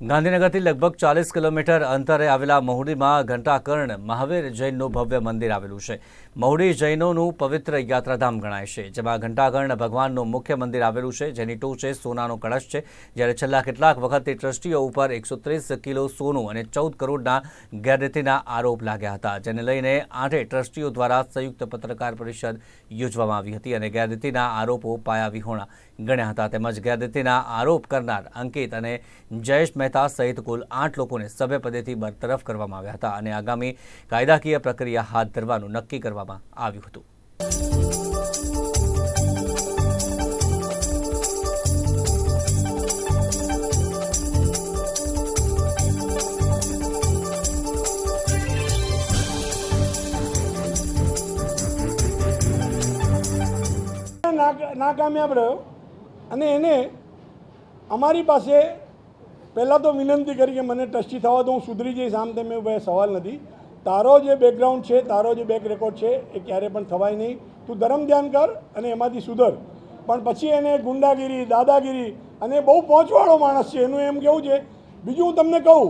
ગાંધીનગરથી લગભગ ચાલીસ કિલોમીટર અંતરે આવેલા મહુડીમાં ઘંટાકર્ણ મહાવીર જૈનનું ભવ્ય મંદિર આવેલું છે. મહુડી જૈનોનું પવિત્ર યાત્રાધામ ગણાય છે, જેમાં ઘંટાકર્ણ ભગવાનનું મુખ્ય મંદિર આવેલું છે, જેની ટોચે સોનાનો કળશ છે. જ્યારે છેલ્લા કેટલાક વખતથી ટ્રસ્ટીઓ ઉપર એકસો કિલો સોનું અને ચૌદ કરોડના ગેરરીતિના આરોપ લાગ્યા હતા, જેને લઈને આઠે ટ્રસ્ટીઓ દ્વારા સંયુક્ત પત્રકાર પરિષદ યોજવામાં આવી હતી અને ગેરરીતિના આરોપો પાયા વિહોણા ગણ્યા હતા. તેમજ ગેરરીતિના આરોપ કરનાર અંકિત અને જયેશ મહેતા સહિત કુલ આઠ લોકોને સભ્યપદેથી બરતરફ કરવામાં આવ્યા હતા અને આગામી કાયદાકીય પ્રક્રિયા હાથ ધરવાનું નક્કી કરવામાં આવ્યું હતું. નાકામયાબ રહ્યો અને એને અમારી પાસે પહેલાં તો વિનંતી કરી કે મને ટ્રસ્ટી થવા દો. હું સુધરી જઈશ આમ તેમ એવું સવાલ નથી. તારો જે બેકગ્રાઉન્ડ છે, તારો જે બેક રેકોર્ડ છે, એ ક્યારે પણ થવાય નહીં. તું ધર્મ ધ્યાન કર અને એમાંથી સુધર. પણ પછી એને ગુંડાગીરી, દાદાગીરી અને બહુ પહોંચવાળો માણસ છે. એનું એમ કેવું છે? બીજું હું તમને કહું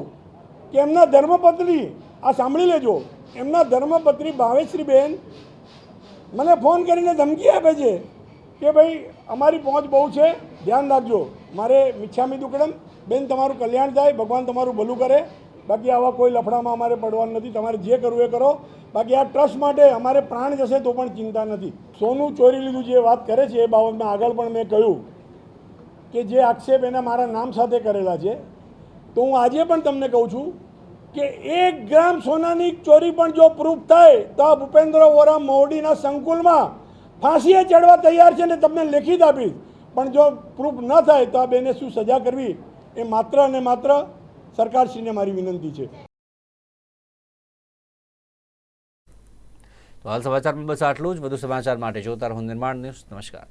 કે એમના ધર્મપત્ની, આ સાંભળી લેજો. એમના ધર્મપત્ની ભાવેશ્રીબેન મને ફોન કરીને ધમકી આપે છે કે ભાઈ, અમારી પહોંચ બહુ છે. ધ્યાન રાખજો. મારે મિચ્છામી દુકડમ બેન, તમારું કલ્યાણ થાય, ભગવાન તમારું ભલું કરે. બાકી આવા કોઈ લફડામાં અમારે પડવાનું નથી. તમારે જે કરવું એ કરો. બાકી આ ટ્રસ્ટ માટે અમારે પ્રાણ જશે તો પણ ચિંતા નથી. સોનું ચોરી લીધું જે વાત કરે છે એ બાબતમાં આગળ પણ મેં કહ્યું કે જે આક્ષેપ એના મારા નામ સાથે કરેલા છે, તો હું આજે પણ તમને કહું છું કે એક ગ્રામ સોનાની ચોરી પણ જો પ્રૂફ થાય, તો આ ભૂપેન્દ્ર વોરા મોવડીના સંકુલમાં ફાંસીએ ચડવા તૈયાર છે ને તમને લેખિત આપીશ. પણ જો પ્રૂફ ન થાય, તો આ બેને શું સજા કરવી? એ માત્ર અને માત્ર સરકારશ્રીને મારી વિનંતી છે. તો હાલ સમાચારમાં બસ આટલું જ. વધુ સમાચાર માટે જોતા રહો નિર્માણ ન્યૂઝ. નમસ્કાર.